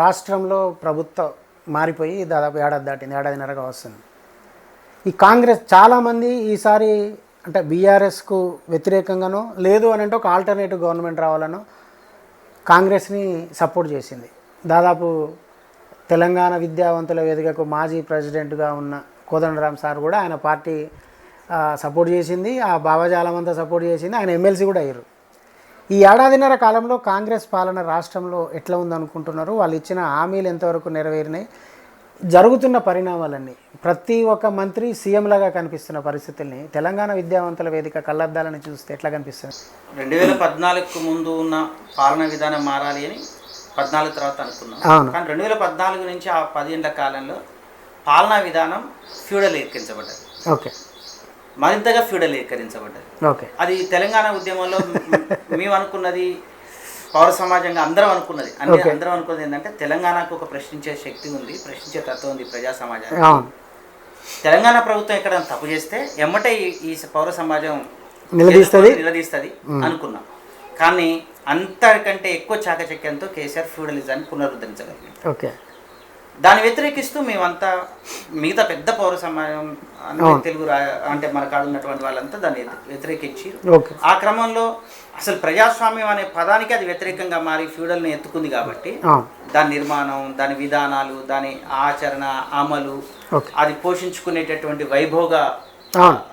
రాష్ట్రంలో ప్రభుత్వం మారిపోయి దాదాపు ఏడాది దాటింది ఏడాదిన్నరగా వస్తుంది. ఈ కాంగ్రెస్ చాలామంది ఈసారి అంటే బీఆర్ఎస్కు వ్యతిరేకంగానో లేదు అని అంటే ఒక ఆల్టర్నేటివ్ గవర్నమెంట్ రావాలనో కాంగ్రెస్ని సపోర్ట్ చేసింది. దాదాపు తెలంగాణ విద్యావంతుల వేదికకు మాజీ ప్రెసిడెంట్గా ఉన్న కోదండరామ్ సార్ కూడా ఆయన పార్టీ సపోర్ట్ చేసింది. ఆ భావజాలం అంతా సపోర్ట్ చేసింది. ఆయన ఎమ్మెల్సీ కూడా అయ్యారు. ఈ ఏడాదిన్నర కాలంలో కాంగ్రెస్ పాలన రాష్ట్రంలో ఎట్లా ఉందనుకుంటున్నారు? వాళ్ళు ఇచ్చిన హామీలు ఎంతవరకు నెరవేరినాయి? జరుగుతున్న పరిణామాలన్నీ ప్రతి ఒక్క మంత్రి సీఎం లాగా కనిపిస్తున్న పరిస్థితుల్ని తెలంగాణ విద్యావంతుల వేదిక కళ్ళద్దాలని చూస్తే ఎట్లా కనిపిస్తుంది? రెండు వేల పద్నాలుగుకు ముందు ఉన్న పాలన విధానం మారాలి అని పద్నాలుగు తర్వాత అనుకున్నాం. కానీ రెండు వేల పద్నాలుగు నుంచి ఆ పదిహేండ్ల కాలంలో పాలనా విధానం ఫ్యూడలీకరించబడ్డది ఓకే. మరింతగా ఫ్యూడలీకరించబడ్డది. అది తెలంగాణ ఉద్యమంలో మేము అనుకున్నది పౌర సమాజంగా అందరం అనుకున్నది. అంటే అందరం అనుకున్నది ఏంటంటే తెలంగాణకు ఒక ప్రశ్నించే శక్తి ఉంది ప్రశ్నించే తత్వం ఉంది ప్రజా సమాజానికి. తెలంగాణ ప్రభుత్వం ఎక్కడ తప్పు చేస్తే ఎమ్మటే ఈ- పౌర సమాజం నిలదీస్తది. నిలదీస్తుంది అనుకున్నాం. కానీ అంతకంటే ఎక్కువ చాకచక్యంతో కేసీఆర్ ఫ్యూడలిజాన్ని పునరుద్ధరించగలిగింది దాన్ని వ్యతిరేకిస్తూ మేమంతా మిగతా పెద్ద పౌర సమాజం తెలుగు రా అంటే మన కాడ ఉన్నటువంటి వాళ్ళంతా దాన్ని వ్యతిరేకించి ఆ క్రమంలో అసలు ప్రజాస్వామ్యం అనే పదానికి అది వ్యతిరేకంగా మారి ఫ్యూడల్ని ఎత్తుకుంది కాబట్టి దాని నిర్మాణం దాని విధానాలు దాని ఆచరణ అమలు అది పోషించుకునేటటువంటి వైభోగ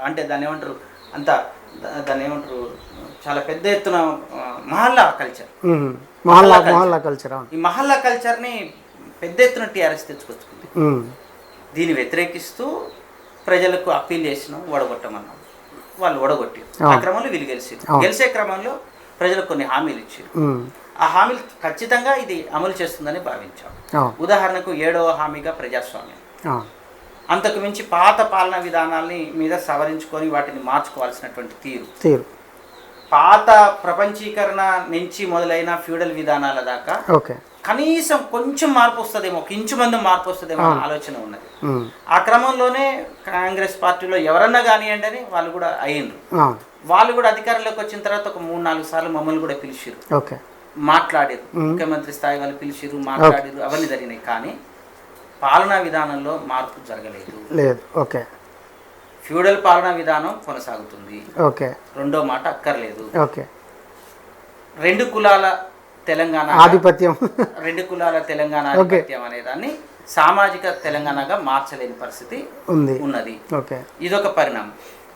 అంటే దాన్ని ఏమంటారు అంత దాన్ని ఏమంటారు చాలా పెద్ద ఎత్తున మహల్లా కల్చర్. మహల్లా కల్చర్ ఈ మహల్లా కల్చర్ని పెద్ద ఎత్తున టీఆర్ఎస్ తెచ్చుకొచ్చుకుంది. దీన్ని వ్యతిరేకిస్తూ ప్రజలకు అప్పీల్ చేసినాం ఓడగొట్టమన్నాం వాళ్ళు ఓడగొట్టి ఆ. క్రమంలో వీళ్ళు గెలిచారు. గెలిచే క్రమంలో ప్రజలకు కొన్ని హామీలు ఇచ్చారు. ఆ హామీలు ఖచ్చితంగా ఇది అమలు చేస్తుందని భావించాం. ఉదాహరణకు ఏడవ హామీగా ప్రజాస్వామ్యం. అంతకు మించి పాత పాలన విధానాల్ని మీద సవరించుకొని వాటిని మార్చుకోవాల్సినటువంటి తీరు. తీరు. పాత ప్రపంచీకరణ నుంచి మొదలైన ఫ్యూడల్ విధానాల దాకా కనీసం కొంచెం మార్పు వస్తుందేమో ఒక ఇంచు మంది మార్పు వస్తుందేమో ఆలోచన ఉన్నది. ఆ. క్రమంలోనే కాంగ్రెస్ పార్టీలో ఎవరన్నా కానివ్వండి అని వాళ్ళు కూడా అయ్యిండ్రు. వాళ్ళు కూడా అధికారంలోకి వచ్చిన తర్వాత ఒక మూడు నాలుగు సార్లు మమ్మల్ని కూడా పిలిచిరు మాట్లాడారు ముఖ్యమంత్రి స్థాయి వాళ్ళు పిలిచిరు మాట్లాడారు అవన్నీ జరిగినాయి. కానీ పాలనా విధానంలో మార్పు జరగలేదు. లేదు. ఓకే. ఫ్యూడల్ పాలనా విధానం కొనసాగుతుంది. ఓకే. రెండో మాట అక్కర్లేదు. ఓకే. రెండు కులాల తెలంగాణ ఆధిపత్యం. రెండు కులాల తెలంగాణ ఆధిపత్యం అనే దాన్ని సామాజిక తెలంగాణగా మార్చలేని పరిస్థితి ఉంది. ఉన్నది. ఓకే. ఇదొక పరిణామం.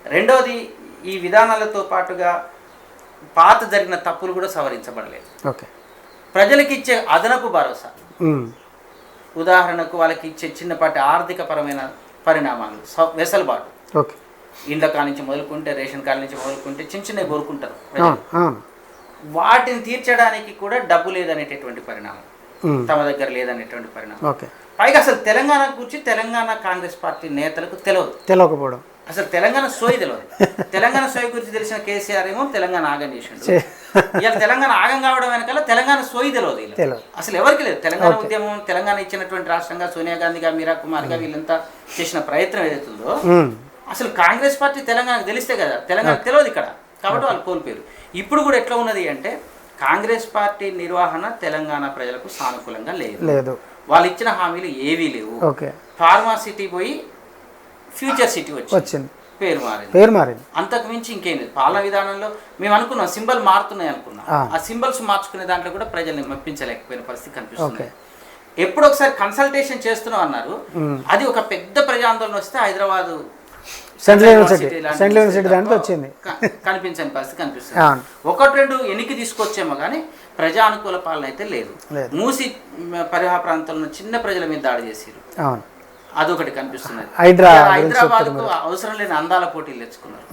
రెండవది ఈ విధానాలతో పాటుగా పాత జరిగిన తప్పులు కూడా సవరించబడలేదు. ఓకే. ప్రజలకు ఇచ్చే అదనపు భరోసా. ఉదాహరణకు వాళ్ళకి ఇచ్చే చిన్నపాటి ఆర్థిక పరమైన పరిణామాలు వెసలుబాటు. ఓకే. ఇండ్ల కాడ నుంచి మొదలుకుంటే రేషన్ కార్డు నుంచి మొదలుకుంటే చిన్న చిన్నవి కోరుకుంటారు వాటిని తీర్చడానికి కూడా డబ్బు లేదనేటటువంటి పరిణామం. తమ దగ్గర లేదనేటువంటి పరిణామం. పైగా అసలు తెలంగాణ గురించి తెలంగాణ కాంగ్రెస్ పార్టీ నేతలకు తెలియదు తెలియకపోవడం అసలు తెలంగాణ సోయి తెలియదు తెలంగాణ సోయి గురించి తెలిసిన కేసీఆర్ ఏమో తెలంగాణ ఆగం చేసిండు. చే- ఇవాళ తెలంగాణ ఆగం కావడం వెనకాల తెలంగాణ సోయి తెలియదు అసలు ఎవరికి లేదు. తెలంగాణ ఉద్యమం తెలంగాణ ఇచ్చినటువంటి రాష్ట్రంగా సోనియా గాంధీగా మీరా కుమార్గా వీళ్ళంతా చేసిన ప్రయత్నం ఏదైతుందో. అసలు కాంగ్రెస్ పార్టీ తెలంగాణకు తెలిస్తే కదా తెలంగాణ తెలియదు ఇక్కడ. కాబట్టి వాళ్ళు కోల్పోయారు. ఇప్పుడు కూడా ఎట్లా ఉన్నది అంటే కాంగ్రెస్ పార్టీ నిర్వహణ తెలంగాణ ప్రజలకు సానుకూలంగా లేదు. లేదు. వాళ్ళు ఇచ్చిన హామీలు ఏవీ లేవు. ఓకే. ఫార్మా సిటీ పోయి ఫ్యూచర్ సిటీ వచ్చి వచ్చింది. పేరు మారింది. పేరు మారింది. అంతకు మించి ఇంకేం లేదు. పాలన విధానంలో మేము అనుకున్నాం సింబల్ మారుతున్నాయి అనుకున్నాం. ఆ. సింబల్స్ మార్చుకునే దాంట్లో కూడా ప్రజల్ని మెప్పించలేకపోయిన పరిస్థితి కనిపిస్తుంది. ఓకే. ఎప్పుడు ఒకసారి కన్సల్టేషన్ చేస్తున్నాం అన్నారు. అది ఒక పెద్ద ప్రజా ఆందోళన వస్తే Hyderabad central university central university దాంట్లో వచ్చింది. కనిపించని పరిస్థితి కనిపిస్తుంది. ఒకటి రెండు ఎనికి తీసుకొచ్చేమో కానీ ప్రజా అనుకూల పాలన అయితే లేదు. మూసి పరివాహ ప్రాంతంలో చిన్న ప్రజల మీద దాడి చేసిరు అవును. అదొకటి కనిపిస్తున్నది. హైదరాబాద్కు అవసరం లేని అందాల పోటీలు తెచ్చుకున్నారు.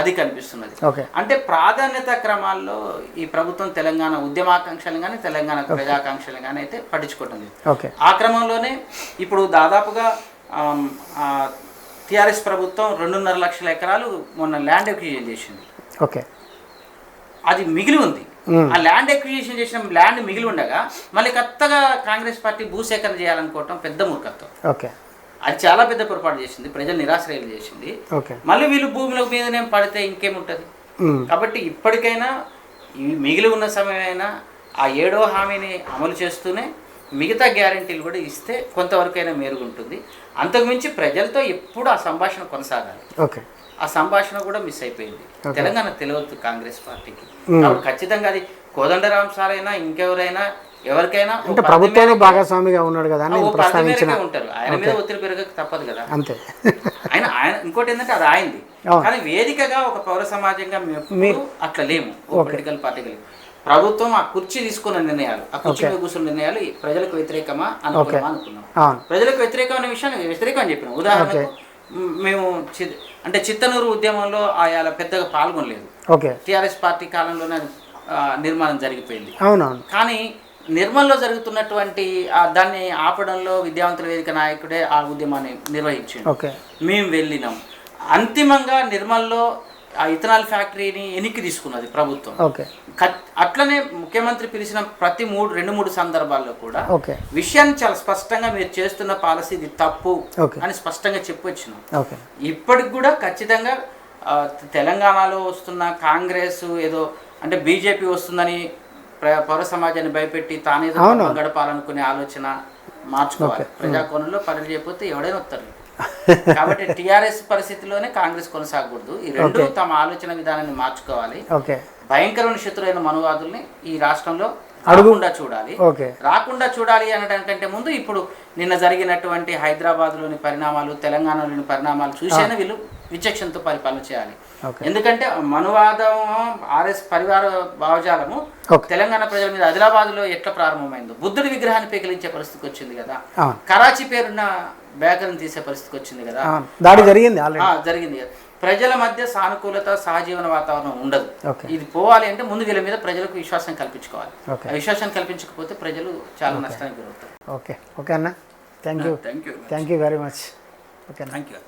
అది కనిపిస్తున్నది. అంటే ప్రాధాన్యత క్రమాల్లో ఈ ప్రభుత్వం తెలంగాణ ఉద్యమాకాంక్షలు కానీ తెలంగాణ ప్రజాకాంక్షలు కానీ అయితే పట్టించుకోవటం లేదు. ఆ క్రమంలోనే ఇప్పుడు దాదాపుగా టిఆర్ఎస్ ప్రభుత్వం రెండున్నర లక్షల ఎకరాలు మొన్న ల్యాండ్ ఎక్విజిషన్ చేసింది. ఓకే. అది మిగిలి ఉంది. ఆ ల్యాండ్ ఎక్విజిషన్ చేసిన ల్యాండ్ మిగిలి ఉండగా మళ్ళీ కొత్తగా కాంగ్రెస్ పార్టీ భూసేకరణ చేయాలనుకోవటం పెద్ద మూర్ఖత్వం. ఓకే. అది చాలా పెద్ద పొరపాటు చేసింది. ప్రజలు నిరాశ్రయాలు చేసింది. మళ్ళీ వీళ్ళు భూముల మీదనే పడితే ఇంకేముంటుంది. కాబట్టి ఇప్పటికైనా ఈ మిగిలి ఉన్న సమయమైనా ఆ ఏడో హామీని అమలు చేస్తూనే మిగతా గ్యారంటీలు కూడా ఇస్తే కొంతవరకైనా మెరుగుంటుంది అంతకుమించి ప్రజలతో ఎప్పుడు ఆ సంభాషణ కొనసాగాలి. ఓకే. ఆ సంభాషణ కూడా మిస్ అయిపోయింది. తెలంగాణ తెలియదు కాంగ్రెస్ పార్టీకి. కాబట్టి ఖచ్చితంగా అది కోదండరాం సార్ అయినా ఇంకెవరైనా ఎవరికైనా అంటే ప్రభుత్వంలో భాగస్వామిగా ఉన్నాడు కదా ఉంటారు. ఆయన మీద ఒత్తిడి పెరగక తప్పదు కదా. అంతే. ఆయన ఆయన ఇంకోటి ఏంటంటే అది ఆయింది అవును. కానీ వేదికగా ఒక పౌర సమాజంగా మేము అట్లా లేము. పొలిటికల్ పార్టీకి లేము. ప్రభుత్వం ఆ కుర్చీ తీసుకున్న నిర్ణయాలు ఆ కుర్చీ మీద కూర్చున్న నిర్ణయాలు ప్రజలకు వ్యతిరేకమా అనుకున్నామా అనుకున్నాం. ప్రజలకు వ్యతిరేకమైన విషయాన్ని వ్యతిరేకం అని చెప్పినాం. ఉదాహరణకు మేము అంటే చిత్తనూరు ఉద్యమంలో ఆయా పెద్దగా పాల్గొనలేదు. టిఆర్ఎస్ పార్టీ కాలంలోనే నిర్మాణం జరిగిపోయింది. అవునవును. కానీ నిర్మల్లో జరుగుతున్నటువంటి దాన్ని ఆపడంలో విద్యావంతుల వేదిక నాయకుడే ఆ ఉద్యమాన్ని నిర్వహించిండు. మేము వెళ్ళినాం. అంతిమంగా నిర్మల్లో ఆ ఇథనాల్ ఫ్యాక్టరీని వెనక్కి తీసుకున్నది ప్రభుత్వం. ఓకే. అట్లనే ముఖ్యమంత్రి పిలిచిన ప్రతి మూడు రెండు మూడు సందర్భాల్లో కూడా ఓకే. విషయాన్ని చాలా స్పష్టంగా మీరు చేస్తున్న పాలసీ ఇది తప్పు అని స్పష్టంగా చెప్పొచ్చినాం. ఇప్పటికి కూడా ఖచ్చితంగా తెలంగాణలో వస్తున్న కాంగ్రెస్ ఏదో అంటే బీజేపీ వస్తుందని ప్ర- సమాజాన్ని భయపెట్టి తానేదో గడపాలనుకునే ఆలోచన మార్చుకోవాలి. ప్రజాకోణంలో పనులు చేయకపోతే ఎవడైనా వస్తారు. కాబట్టి టిఆర్ఎస్ పరిస్థితిలోనే కాంగ్రెస్ కొనసాగకూడదు. ఈ రెండు తమ ఆలోచన విధానాన్ని మార్చుకోవాలి. భయంకరమైన శత్రులైన మనువాదుల్ని ఈ రాష్ట్రంలో అడగకుండా చూడాలి. రాకుండా చూడాలి అనడానికంటే ముందు ఇప్పుడు నిన్న జరిగినటువంటి హైదరాబాద్లోని పరిణామాలు తెలంగాణలోని పరిణామాలు చూసేనే వీళ్ళు విచక్షణతో పరిపాలన చేయాలి. ఎందుకంటే మనువాదం ఆర్ఎస్ పరివార భావజాలము. తెలంగాణ ప్రజల మీద ఆదిలాబాద్లో ఎట్లా ప్రారంభమైందో బుద్ధుడి విగ్రహాన్ని పెకిలించే పరిస్థితికి వచ్చింది కదా. కరాచీ పేరున్న బేకరీని తీసే పరిస్థితికి వచ్చింది కదా. దాడి జరిగింది జరిగింది కదా. ప్రజల మధ్య సానుకూలత సహజీవన వాతావరణం ఉండదు. ఇది పోవాలి అంటే ముందు వీళ్ళ మీద ప్రజలకు విశ్వాసం కల్పించుకోవాలి. విశ్వాసం కల్పించకపోతే ప్రజలు చాలా నష్టానికి గురవుతారు. ఓకే. ఓకే అన్న thank you thank you thank you very much. Okay thank you